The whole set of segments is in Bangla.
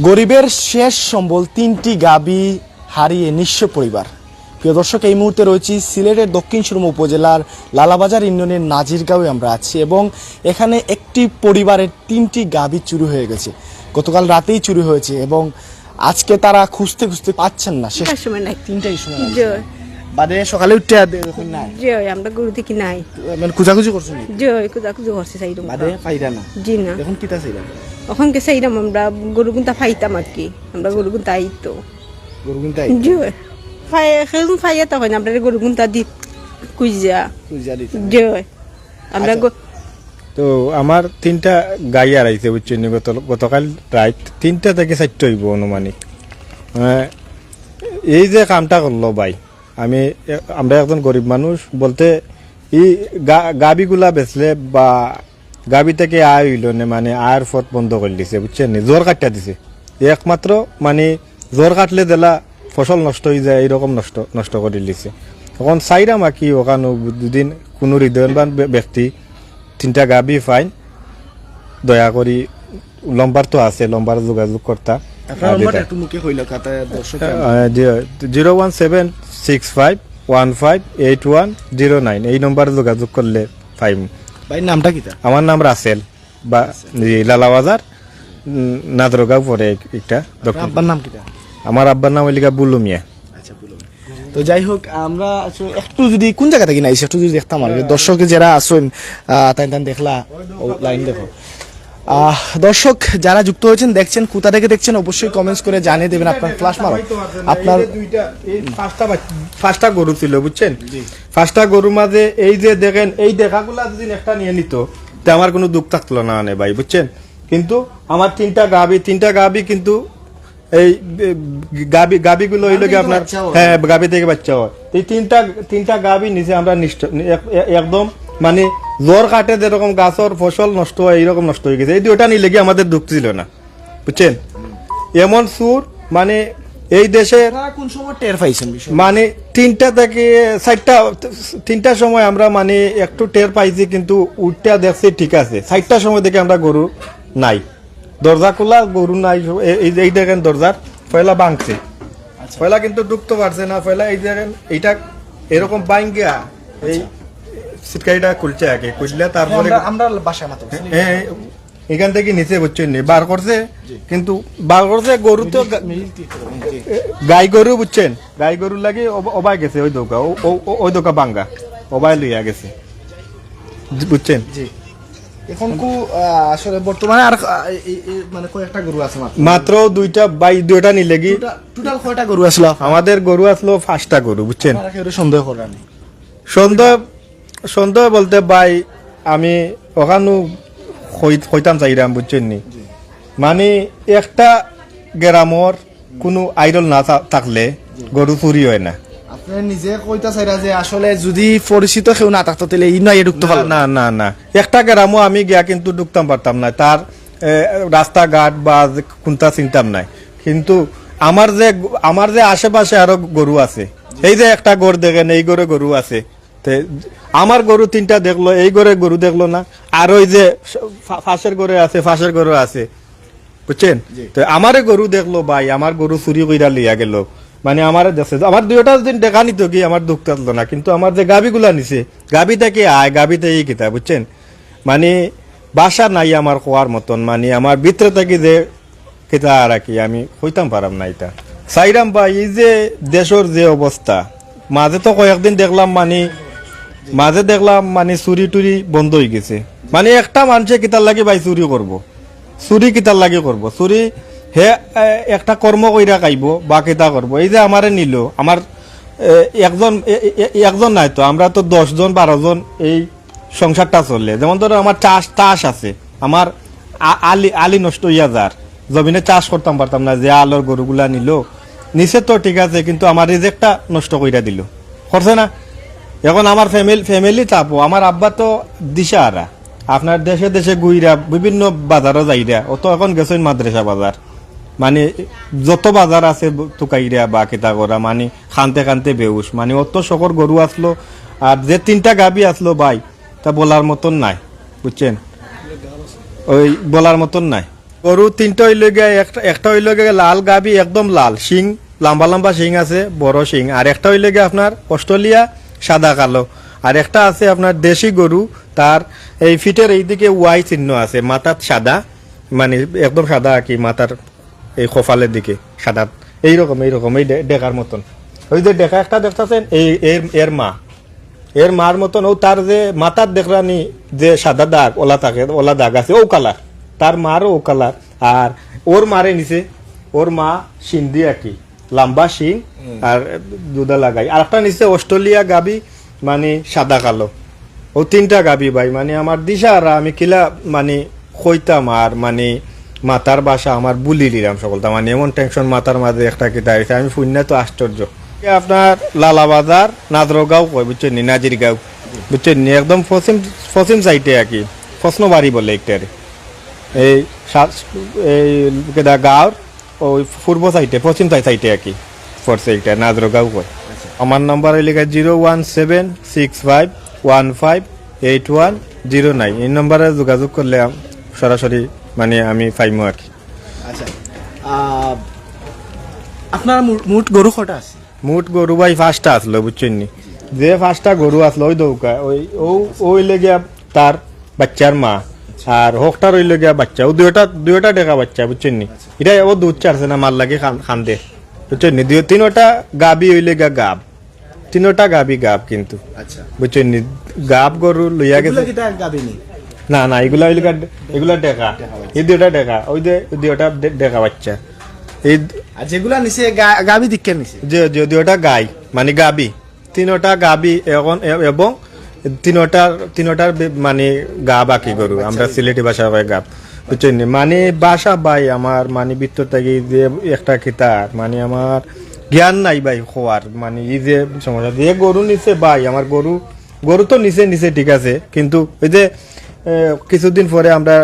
গরিবের শেষ সম্বল তিনটি গাবি হারিয়ে নিঃস্ব পরিবার। প্রিয় দর্শক এই মুহূর্তে রয়েছি সিলেটের দক্ষিণ সুরমা উপজেলার লালাবাজার ইউনিয়নের নাজিরগাঁওয়ে আমরা আছি এবং এখানে একটি পরিবারের তিনটি গাবি চুরি হয়ে গেছে। গতকাল রাতেই চুরি হয়েছে এবং আজকে তারা খুঁজতে খুঁজতে পাচ্ছেন না। শেষ সময় নাই। তিনটাই। জয়। বাদে সকালে উঠতে দেখুন নাই জয় আমরা গরু দেখি নাই। মানে খুঁজাখুঁজি করছেন জয় কুদা কুজো করছে সাইরম বাদে পাইরা না? জি না। দেখুন কিতা চাইলাম ওখান কে সাইরাম আমরা গরু গুনতা ফাইতাম আর কি। আমরা গরু গুনতা আইতো। গরু কিনতাই জয় ফাই খেলুন ফাইয়া তখন আমরা গরু গুনতা দি কুইজা দিতে জয় আমরা তো আমার তিনটা গাই হারাইছে বুঝছেন নি? গত গতকাল রাত তিনটা থেকে চারটে হইব অনুমানিক। আহ, এই যে কামটা করল ভাই আমি আমরা একজন গরিব মানুষ বলতে এই গাবিগুলা বেচলে বা গাবি থেকে আয় হইল না মানে আয়ের পথ বন্ধ করে দিছে বুঝছেন নি? জোর কাটিয়া দিছে। একমাত্র মানে জোর কাটলে দিলা ফসল নষ্ট হয়ে যায় এইরকম নষ্ট নষ্ট করে দিছে। এখন চাইরাম আর কি ওখানে দুদিন কোনো হৃদয়বান ব্য- ব্যক্তি তিনটা গাবি ফাইন দয়া করি লম্বার তো আছে লম্বার যোগাযোগ করতা। Zero one seven six five one five eight one zero nine এই নম্বরে যোগাযোগ করলে ফাইভ ভাই নামটা কিতা আমার নাম রাসেল বা লালাবাজার নাদরগাঁও পরে একটা আব্বার নাম কিতা আমার আব্বার নাম হইলিকা বুলু মিয়া আচ্ছা তো যাই হোক আমরা একটু যদি কোন জায়গা থেকে নাইছে একটু যদি দেখতাম আর কি। দর্শক যারা আসুন তাই তাই দেখলা। লাইন দেখো। দর্শক যারা যুক্ত হয়েছেন দেখছেন কোথা থেকে দেখছেন অবশ্যই কমেন্টস করে জানিয়ে দেবেন আপনার ফ্লাশ মারো। আপনার পাঁচটা পাঁচটা গরু ছিল বুঝছেন? পাঁচটা গরু মাঝে এই যে দেখেন এই দেখাগুলা যদি একটা নিয়ে নিত তে আমার কোনো দুঃখ থাকতো না আনে ভাই বুঝছেন? কিন্তু আমার তিনটা গাবি তিনটা গাবি কিন্তু এই গাবি গাবিগুলো হইল কি আপনার হ্যাঁ গাবি থেকে বাচ্চা হয়। এই তিনটা তিনটা গাবি নিচে আমরা নিষ্ঠ এক- এক- একদম মানে জ্বর কাটে যেরকম গাছের ফসল নষ্ট হয় এইরকম নষ্ট হয়ে গেছে। এই দুটা নিলে কি আমাদের দুঃখ ছিল না? বুঝছেন? এমন সুর মানে এই আপনারা কোন সময় টের পাইছেন মানে তিনটা থেকে চারটা তিনটার সময় আমরা মানে একটু টের পাইছি কিন্তু উঠটা দেখছি ঠিক আছে। চারটার সময় থেকে আমরা গরু নাই। দরজা খোলা গরু নাই এই দেখেন দরজার পয়লা ভাঙছে। পয়লা কিন্তু ঢুকতে পারছে না পয়লা এই দেখেন এইটা এরকম বাইঙ্গা এই সিটকারিটা খুলছে আগে খুললে তারপরে আমরা বাসায় মাত্র হ্যাঁ, এখান থেকে নিচে বুঝছেন নি বার করছে কিন্তু বার করছে গরু তো গাই গরু বুঝছেন? গাই গরু লাগে অব- অবাই গেছে ওই দোকা ওই দোকা বাঙ্গা অবাই লইয়া গেছে। বুঝছেন? জি। এখন কু আসলে বর্তমানে আর মানে কয়েকটা গরু আছে মাত্র। দুইটা বাই দুইটা নিলে কি টোটাল কয়টা গরু আসলো আমাদের গরু আসলো পাঁচটা গরু বুঝছেন? সন্দেহ করার নেই। সন্দেহ সন্দেহ বলতে ভাই আমি ওখানো হইতাম চাইরাম বুঝছেন নি? মানে একটা গ্রামর কোনো আইডল না থাকলে গরু চুরি হয় না। আপনি নিজে কইতা চাইরা যে আসলে যদি পরিচিত কেউ না থাকতো তাহলে ই নয় ঢুকতে পারল। না না না। একটা গ্রামও আমি গিয়া কিন্তু ঢুকতাম পারতাম না। তার এ, রাস্তাঘাট বা কোনটা চিন্তাম নাই। কিন্তু আমার যে আমার যে আশেপাশে আরও গরু আছে এই যে একটা গরু দেখেন এই গরে গরু আছে তে আমার গরু তিনটা দেখল এই গরে গরু দেখল না আর ওই যে ফাঁসের গরে আছে ফাঁসের গরু আছে। বুঝছেন? তো আমারে গরু দেখল ভাই আমার গরু চুরি কইরা লিয়া গেল। মানে আমার দেখছে আমার দুইটা দিন দেখা নিত কি আমার দুঃখ থাকল না কিন্তু আমার যে গাবিগুলা নিছে গাবি থেকে আয় গাবি থেকে কিতা বুঝছেন? মানে বাসা নাই আমার খোয়ার মতন মানে আমার ভিতরে থেকে যে কিতা আর কি আমি হইতাম পারাম না এটা। চাইরাম ভাই এই যে দেশের যে অবস্থা মাঝে তো কয়েকদিন দেখলাম মানে মাঝে দেখলাম মানে চুরি টুরি বন্ধ হয়ে গেছে। মানে একটা মানুষে কিতার লাগে ভাই চুরি করব। চুরি কিতার লাগে করব। চুরি হে একটা কর্ম কইরা খাইব, বা কিতা করব। এই যে আমারে নিল, আমার একজন একজন নাই তো, আমরা তো দশজন, বারোজন এই সংসারটা চললে যেমন ধরো আমার চাষ চাষ আছে। আমার আলি আলি নষ্ট হইয়া যার। জমিনে চাষ করতাম, পারতাম না, যে আলোর গরুগুলা নিল। নিচে তো ঠিক আছে, কিন্তু আমার রিজেক্টটা নষ্ট কইরা দিল। করছে না? এখন আমার ফ্যামিলি ফ্যামিলি চাপো আমার আব্বা তো দিশাহারা আপনার দেশে দেশে গুইরা বিভিন্ন বাজারও যাইরা। ও তো এখন গেছেন মাদ্রাসা বাজার। মানে যত বাজার আছে তুকাইরা বা কিতা করা মানে খানতে খানতে বেউস। মানে অত শকর গরু আসলো, আর যে তিনটা গাবি আসলো ভাই, তা বলার মতন নাই, বুঝছেন? ওই বলার মতন নাই। গরু তিনটা হইল গিয়ে, একটা একটা হইল গিয়ে লাল গাবি একদম লাল, শিং, লম্বা লম্বা শিং আছে, বড় শিং। আর একটা হইল গিয়ে আপনার অস্ট্রেলিয়া সাদা, কালো। আর একটা আছে আপনার দেশি গরু, তার এই ফিটের এইদিকে ওয়াই চিহ্ন আছে, মাথার সাদা মানে একদম সাদা আর কি, মাথার এই কপালের দিকে, সাদা। এইরকম এইরকম, এই ডেকার মতন। ওই যে ডেকা একটা দেখতেছেন, এই এর এর মা। এর মার মতন, ও তার যে মাথার দেখরানি যে সাদা দাগ, ওলা থাকে ওলা দাগ আছে, ও কালার। তার মারও ও কালার। আর ওর মারে নিছে, ওর মা সিন্ধি আর কি। লম্বা শিং আর দুধা লাগাই। আর একটা নিচে অস্ট্রেলিয়া গাবি মানে সাদা কালো। ও তিনটা গাবি ভাই মানে আমার দিশা আর আমি কিলা মানে কইতাম আর মানে মাতার বাসা আমার বুলি দিলাম সকলটা। মানে এমন টেনশন মাথার মাঝে একটা কিতা হয়েছে আমি শুনে তো আশ্চর্য। আপনার লালাবাজার নাদরগাঁও কয় বুঝছেন নাজির গাঁও বুঝছেন নি একদম পশ্চিম পশ্চিম সাইডে আর কি প্রশ্নবাড়ি বলে একটারে। এই সাত- এই গাঁওর ওই পূর্ব সাইডে পশ্চিম সাইডে আর কি পড়ছে এটা নাদরগাঁও কয় আমার নাম্বার হইলে zero one seven six five one five eight one zero nine এই নম্বরে যোগাযোগ করলে সরাসরি মানে আমি পাইমো আর কি। আচ্ছা আপনার মু- মোট গরু কটা আছে? মুঠ গরু ভাই পাঁচটা আসলো বুঝছেন নি? যে পাঁচটা গরু আসলো ওই দৌকা ওই ও ওই লেগিয়া তার বাচ্চার মা। আর হোকটার ওই লেগিয়া বাচ্চা। ও দুইটা দুইটা ডেকা বাচ্চা বুঝছেন নি? এটা ও দুধ চারছে না মার লাগে খান দে। বুঝছেন নি? দুই তিনোটা গাবি ওই লেগিয়া গাব। তিনোটা গাবি গাব কিন্তু। আচ্ছা। বুঝছেন নি? গাব গরু লইয়া গেছে। না না এগুলা ওই লেগা এগুলা ডেকা। এই দুইটা ডেকা ওই যে দুইটা ডেকা বাচ্চা। এই যেগুলা গা- গাবি দিকে নিচে যে যদিওটা গাই মানে গাবি। তিনোটা গাবি এখন এবং তিনোটা তিনোটার মানে গা বাকি গরু আমরা সিলেটি ভাষা কয় গাব বুঝছেন মানে বাসা ভাই আমার মানে ভিতর থেকে যে একটা কিতার মানে আমার জ্ঞান নাই ভাই খোয়ার মানে এই যে সমস্যা যে গরু নিছে ভাই আমার গরু গরু তো নিচে নিচে ঠিক আছে কিন্তু ওই যে কিছুদিন পরে আমরা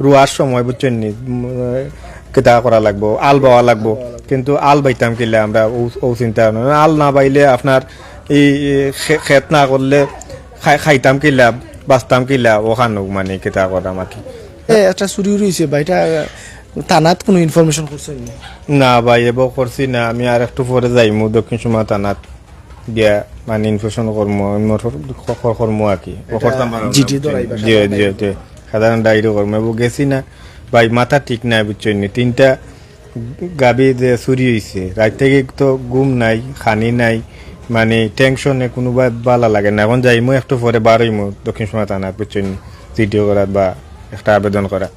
রোয়ার সময় বুঝছেন নি কেতা করা লাগবো আল বাওয়া লাগবো কিন্তু আল বাইতাম কিলে আমরা ও- চিন্তা আল না বাইলে আপনার এই খেত না করলে খাইতাম কিলা বাঁচতাম কিলা ওখানো মানে কেতা করা মাকি এ, একটা চুরি রয়েছে বা এটা থানাত কোনো ইনফরমেশন করছেন নি? ভাই এব করছি না আমি আর একটু পরে যাইমু দক্ষিণ সুমা থানাত। গিয়া মানে ইনফরমেশন করমু করমু আর কি? ধরাইবা, জি জি জি সাধারণ ডায়েরি করমু এব গেছি না। ভাই মাথা ঠিক নাই বুঝছেন তিনটা গাবি যে চুরি হয়েছে রাত থেকে তো ঘুম নাই খানি নাই। মানে টেনশনে কোনো বালা লাগে না। এখন যাইমো, একটু পরে বার হইমু দক্ষিণ সোনা থানাত বুঝছেন ভিডিও করাত বা একটা আবেদন করা